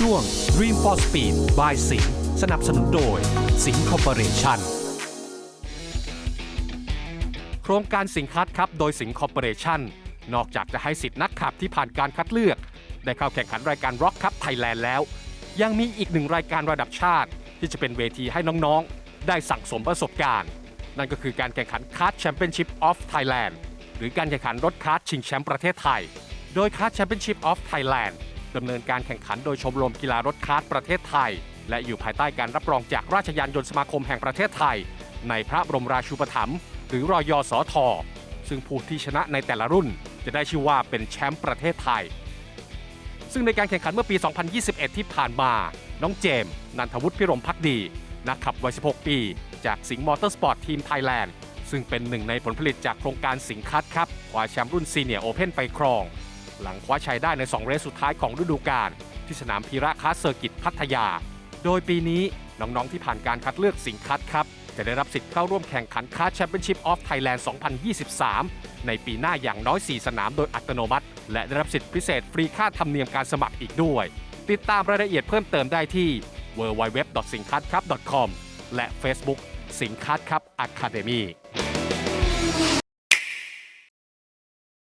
ช่วง Dream for Speed by สิงสนับสนุนโดย สิงคอร์ปอเรชั่นโครงการสิงคัดครับ โดยสิงคอร์ปอเรชั่นนอกจากจะให้สิทธิ์นักขับที่ผ่านการคัดเลือก ได้เข้าแข่งขันรายการ Rock Cup Thailand แล้ว ยังมีอีกหนึ่งรายการระดับชาติ ที่จะเป็นเวทีให้น้องๆ ได้สั่งสมประสบการณ์ นั่นก็คือการแข่งขันคาร์ดแชมเปี้ยนชิพออฟไทยแลนด์หรือการแข่งขันรถคาร์ดชิงแชมป์ประเทศไทย โดยคาร์ดแชมเปี้ยนชิพออฟไทยแลนด์ ดำเนินการแข่งขันโดยชมรมกีฬารถคาร์ดประเทศไทย และอยู่ภายใต้การรับรองจากราชยานยนต์สมาคมแห่งประเทศไทย ในพระบรมราชูปถัมภ์หรือรอยสอทอซึ่งผู้ที่ชนะในแต่ละรุ่น จะได้ชื่อว่าเป็นแชมป์ประเทศไทย ซึ่งในการแข่งขันเมื่อปี 2021 ที่ผ่านมา น้องเจมส์นันทวุฒิพิรมพักดี นักขับวัย 16 ปี จากสิงห์มอเตอร์สปอร์ตทีมไทยแลนด์ ซึ่งเป็นหนึ่งในผลผลิตจากโครงการสิงห์คัดครับคว้าแชมป์รุ่นซีเนียร์โอเพนไปครอง หลังคว้าชัยได้ใน 2 เรสสุดท้ายของฤดูกาลที่สนามพีระคาสเซอร์กิตพัทยา โดยปีนี้น้องๆที่ผ่านการคัดเลือกสิงคัดครับ จะได้รับสิทธิ์เข้าร่วมแข่งขันคาร์แชมเปี้ยนชิพออฟไทยแลนด์2023 ในปีหน้าอย่างน้อย 4 สนามโดยอัตโนมัติ และได้รับสิทธิพิเศษฟรีค่าธรรมเนียมการสมัครอีกด้วย ติดตามรายละเอียดเพิ่มเติมได้ที่ www.singkatclub.com และ Facebook สิงคัดครับ Academy